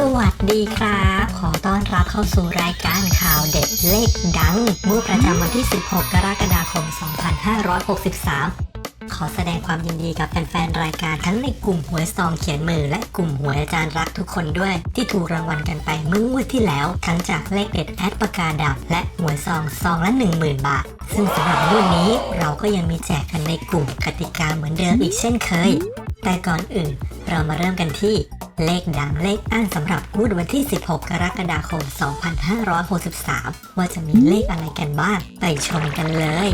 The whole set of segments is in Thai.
สวัสดีครับ ขอต้อนรับเข้าสู่รายการข่าวเด็ดเลขดังเมื่อประจำวันที่ 16 กรกฎาคม 2563 ขอแสดงความยินดีกับแฟนๆ รายการทั้งในกลุ่มหวยซองเขียนมือและกลุ่มหวยอาจารย์รักทุกคนด้วย ที่ถูกรางวัลกันไปเมื่องวดที่แล้ว ทั้งจากเลขเด็ดแอดปากกาดับ และหวยซองซองละ 10,000 บาท ซึ่งสำหรับงวดนี้เราก็ยังมีแจกกันในกลุ่มกติกาเหมือนเดิมอีกเช่นเคยแต่ก่อนอื่นเรามาเริ่มกันที่ เลขดังเลขอั้นสำหรับงวดวันที่ 16 กรกฎาคม 2563 ว่าจะมีเลขอะไรกันบ้าง ไปชมกันเลย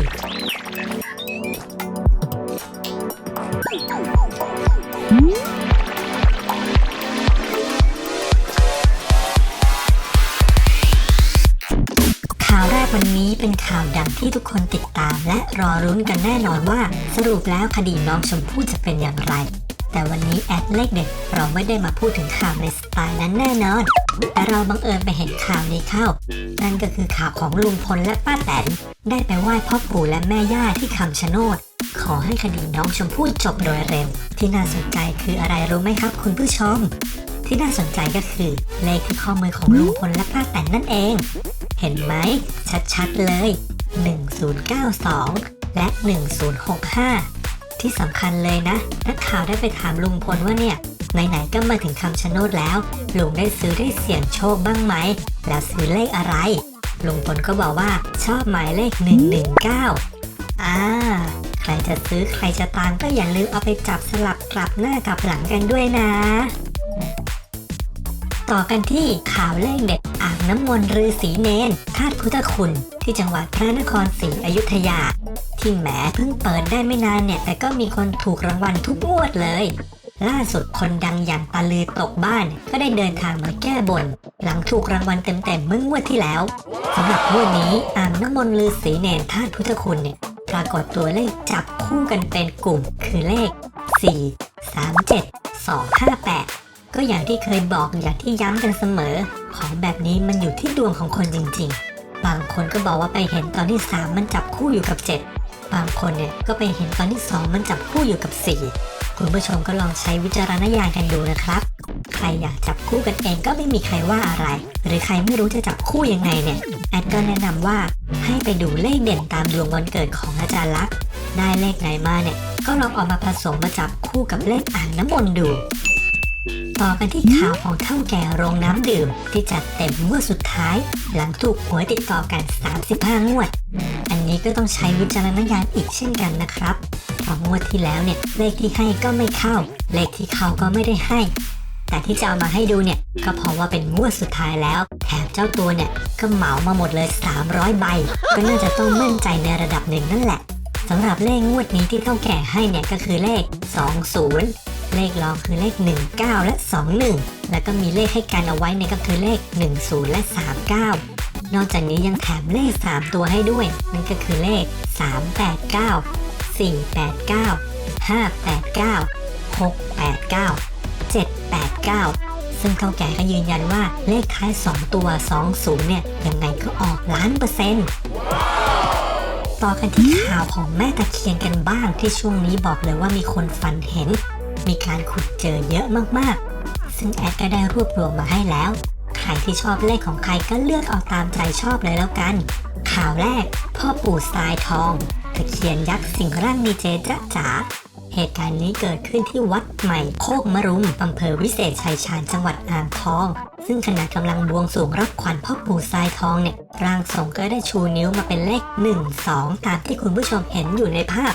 ข่าวแรกวันนี้เป็นข่าวดังที่ทุกคนติดตามและรอรุ้นกันแน่นอนว่า สรุปแล้วคดีน้องชมพู่จะเป็นอย่างไร แต่วันนี้แอดเลขเด็ดเราไม่ได้มาพูดถึงข่าวในสไตล์นั้นแน่นอน แต่เราบังเอิญไปเห็นข่าวนี้เข้า นั่นก็คือข่าวของลุงพลและป้าแตน ได้ไปไหว้พ่อปู่และแม่ย่าที่คำชะโนด ขอให้คดีน้องชมพู่จบโดยเร็ว ที่น่าสนใจคืออะไรรู้ไหมครับคุณผู้ชม ที่น่าสนใจก็คือเลขที่ข้อมือของลุงพลและป้าแตนนั่นเอง เห็นไหมชัดๆเลย 1092 และ 1065 ที่สำคัญเลยนะ นักข่าวได้ไปถามลุงพลว่าเนี่ยไหนๆก็มาถึงคำชะโนดแล้ว ลุงได้ซื้อได้เสี่ยงโชคบ้างไหม แล้วซื้อเลขอะไร ลุงพลก็บอกว่าชอบหมายเลข 119 อ่า ใครจะซื้อใครจะตามก็อย่าลืมเอาไปจับสลับกลับหน้ากลับหลังกันด้วยนะ ต่อกันที่ข่าวเลขเด็ดอ่างน้ำมนต์ฤาษีเนนธาตุพุทธคุณที่จังหวัดพระนครศรีอยุธยา ที่แหมเพิ่งเปิดได้ไม่นานเนี่ย แต่ก็มีคนถูกรางวัลทุกงวดเลย ล่าสุดคนดังอย่างตาลือตกบ้าน ก็ได้เดินทางมาแก้บน หลังถูกรางวัลเต็มๆเมื่องวดที่แล้วสำหรับงวดนี้อ่างน้ำมนต์ฤาษีเนนธาตุพุทธคุณเนี่ยปรากฏตัวเลขจับคู่กันเป็นกลุ่มคือเลข 4 3 7 2 5 8 ก็อย่างที่เคยบอกอย่างที่ย้ำกันเสมอ ของแบบนี้มันอยู่ที่ดวงของคนจริงๆ บางคนก็บอกว่าไปเห็นตอนที่ 3 มันจับคู่อยู่กับ 7 บางคนเนี่ยก็ไปเห็นตอนที่ 2 มันจับคู่อยู่กับ 4 คุณผู้ชมก็ลองใช้วิจารณญาณกันดูนะครับ ใครอยากจับคู่กันเองก็ไม่มีใครว่าอะไร หรือใครไม่รู้จะจับคู่ยังไงเนี่ยแอดก็แนะนำว่าให้ไปดูเลขเด่นตามดวงวันเกิดของอาจารย์ลักษณ์ได้เลขไหนมาเนี่ยก็ลองเอามาผสมมาจับคู่กับเลขอ่างน้ำมนต์ดู ต่อกันที่ข่าวของเท่าแก่โรงน้ำดื่ม ที่จัดเต็มงวดสุดท้าย หลังถูกหวยติดต่อกัน 35 งวด นี้ก็ต้องใช้วิจารณญาณอีกเช่นกันนะครับเพราะงวดที่แล้วเนี่ยเลขที่ให้ก็ไม่เข้า เลขที่เข้าก็ไม่ได้ให้ แต่ที่จะเอามาให้ดูเนี่ยก็เพราะว่าเป็นงวดสุดท้ายแล้ว แถมเจ้าตัวเนี่ยก็เหมามาหมดเลย 300 ใบ ก็น่าจะต้องมั่นใจในระดับหนึ่งนั่นแหละสำหรับเลขงวดนี้ที่เท่าแก่ให้เนี่ยก็คือเลข 20เลขรองคือเลข 19 และ 21 แล้วก็มีเลขให้กันเอาไว้เนี่ยก็คือเลข 10 และ 39 นอกจากนี้ยังแถมเลข 3 ตัวให้ด้วย นั่นก็คือเลข 389 489 589 689 789 ซึ่งเท่าแก่ก็ยืนยันว่าเลขท้าย 2 ตัว 20 เนี่ย ยังไงก็ออกล้านเปอร์เซ็นต์ต่อกันที่ข่าวของแม่ตะเคียนกันบ้างที่ช่วงนี้บอกเลยว่ามีคนฝันเห็น มีการขุดเจอเยอะมากๆ ซึ่งแอดก็ได้รวบรวมมาให้แล้ว รที่ชอบเลขของใครก็เลือกเอาตามใจชอบเลยแล้วกัน ข่าวแรก พ่อปู่ทรายทองตะเคียนยักษ์สิงร่างดีเจจ๊ะจ๋าเหตุการณ์นี้เกิดขึ้นที่วัดใหม่โคกมะรุมอำเภอวิเศษชัยชาญจังหวัดอ่างทอง ซึ่งขณะกำลังบวงสรวงรับขวัญพ่อปู่ทรายทองเนี่ยร่างทรงก็ได้ชูนิ้วมาเป็นเลข 1 2 ตามที่คุณผู้ชมเห็นอยู่ในภาพ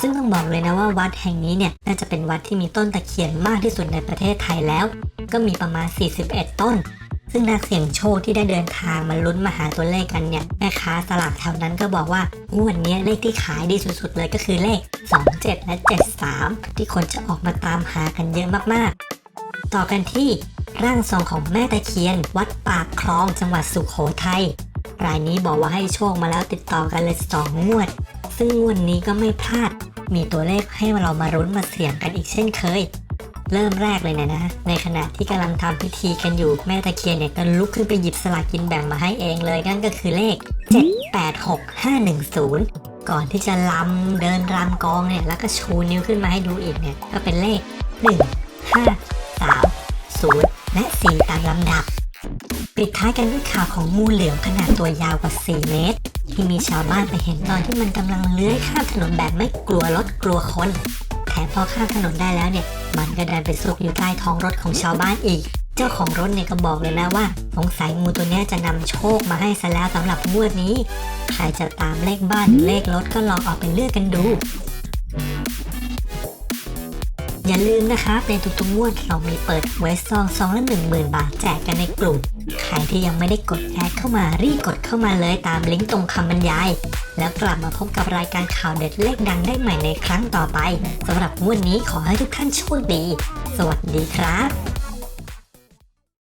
ซึ่งต้องบอกเลยนะว่าวัดแห่งนี้เนี่ยน่าจะเป็นวัดที่มีต้นตะเคียนมากที่สุดในประเทศไทยแล้ว ก็มีประมาณ 41 ต้น ซึ่งนักเสี่ยงโชคที่ได้เดินทางมาลุ้นมาหาตัวเลขกันเนี่ยแม่ค้าสลากแถวนั้นก็บอกว่างวดนี้เลขที่ขายดีสุดๆเลยก็คือเลข 27 และ 73 ที่คนจะออกมาตามหากันเยอะมากๆ ต่อกันที่ร่างทรงของแม่ตะเคียน วัดปากคลองจังหวัดสุขโขทัยรายนี้บอกว่าให้โชคมาแล้วติดต่อกันเลยสองงวด ซึ่งงวดนี้ก็ไม่พลาด มีตัวเลขให้เรามารุ้นมาเสี่ยงกันอีกเช่นเคย เริ่มแรกเลยเนี่ยนะ ในขณะที่กำลังทำพิธีกันอยู่แม่ตะเคียนเนี่ยก็ลุกขึ้นไปหยิบสลากกินแบ่งมาให้เองเลยนั่นก็คือเลข 786510ก่อนที่จะลำเดินรำกองเนี่ย แล้วก็ชูนิ้วขึ้นมาให้ดูอีกเนี่ย ก็เป็นเลข 1 5 3 0 และสีตามลำดับ ปิดท้ายกันด้วยข่าวของงูเหลือมขนาดตัวยาวกว่า 4 เมตร ที่มีชาวบ้านไปเห็นตอนที่มันกำลังเลื้อยข้ามถนนแบบไม่กลัวรถกลัวคน ถมพอข้ามถนนได้แล้วเนี่ย มันก็ดันไปซุกอยู่ใต้ท้องรถของชาวบ้านอีก เจ้าของรถเนี่ยก็บอกเลยนะว่าสงสัยงูตัวนี้จะนำโชคมาให้ซะแล้วสำหรับงวดนี้ ใครจะตามเลขบ้านหรือเลขรถก็ลองออกเป็นเลือกกันดู อย่าลืมนะครับในทุกๆงวดเรามีเปิดไว้ซองซองละหนึ่งหมื่นบาทแจกกันในกลุ่ม ใครที่ยังไม่ได้กดแอดเข้ามารีบกดเข้ามาเลยตามลิงก์ตรงคำบรรยาย แล้วกลับมาพบกับรายการข่าวเด็ดเลขดังได้ใหม่ในครั้งต่อไปสำหรับงวดนี้ขอให้ทุกท่านโชคดี สวัสดีครับ